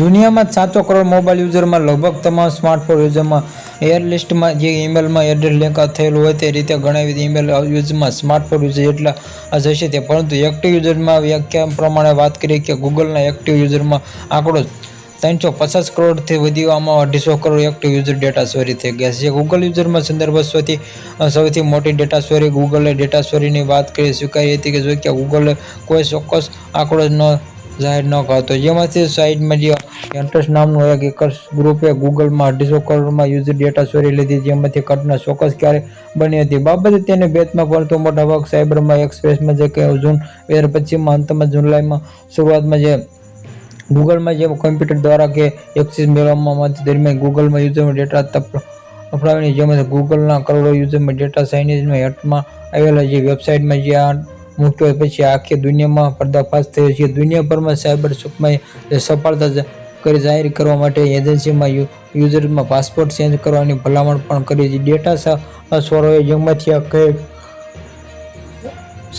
દુનિયામાં સાતસો કરોડ મોબાઈલ યુઝરમાં લગભગ તમામ સ્માર્ટફોન યુઝરમાં એર લિસ્ટમાં જે ઈમેલમાં એડ્રેસ લિંક થયેલું હોય તે રીતે ગણાવી ઈમેલ યુઝમાં સ્માર્ટફોન યુઝર એટલા જશે તે. પરંતુ એક્ટિવ યુઝરમાં વ્યાખ્યા પ્રમાણે વાત કરીએ કે ગૂગલના એક્ટિવ યુઝરમાં આંકડો ત્રણસો પચાસ કરોડથી વધીવામાં અઢીસો કરોડ એક્ટિવ યુઝર ડેટા ચોરી થઈ ગયા છે. ગૂગલ યુઝરમાં સંદર્ભ સૌથી સૌથી મોટી ડેટા ચોરી ગૂગલે ડેટા ચોરીની વાત કરી સ્વીકારી હતી કે જો કે ગૂગલે કોઈ ચોક્કસ આંકડો ન જાહેર ન કરતો. જેમાંથી સાઇટમાં જે એન્ટ્રસ નામનું એક એકર્સ ગ્રુપે ગૂગલમાં અઢીસો કરોડમાં યુઝર ડેટા ચોરી લીધી, જેમાંથી ઘટના ચોક્કસ ક્યારે બની હતી. બાબતે તેને બેતમાં પડતો મોટા ભાગ સાયબરમાં એક્સપ્રેસમાં જે કે જૂન બે હજાર પચીસમાં, અંતમાં જુલાઈમાં શરૂઆતમાં જે ગૂગલમાં જે કમ્પ્યુટર દ્વારા કે એક્સેસ મેળવવામાં દરમિયાન ગૂગલમાં યુઝરનો ડેટા તપ અફડાવીને જેમાં ગૂગલના કરોડો યુઝરમાં ડેટા ચાઇનીઝમાં હેટમાં આવેલા જે વેબસાઇટમાં જે આ મૂક્યો પછી આખી દુનિયામાં પર્દાફાશ થયો છે. દુનિયાભરમાં સાયબર સુખમાં સફળતા કરી જાહેર કરવા માટે એજન્સીમાં યુઝરમાં પાસપોર્ટ ચેન્જ કરવાની ભલામણ પણ કરી છે. ડેટા સ્વરોએ જેમાંથી આ કઈ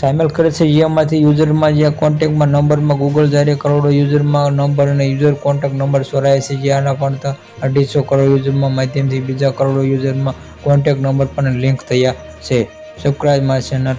સામેલ કરે છે જેમાંથી યુઝરમાં જે કોન્ટેક્ટમાં નંબરમાં ગૂગલ જારી કરોડો યુઝરમાં નંબર અને યુઝર કોન્ટેક્ટ નંબર સ્વરાય છે જે આના પણ અઢીસો કરોડ યુઝરમાં માધ્યમથી બીજા કરોડો યુઝરમાં કોન્ટેક્ટ નંબર પણ લિંક થયા છે. Subscribe my channel.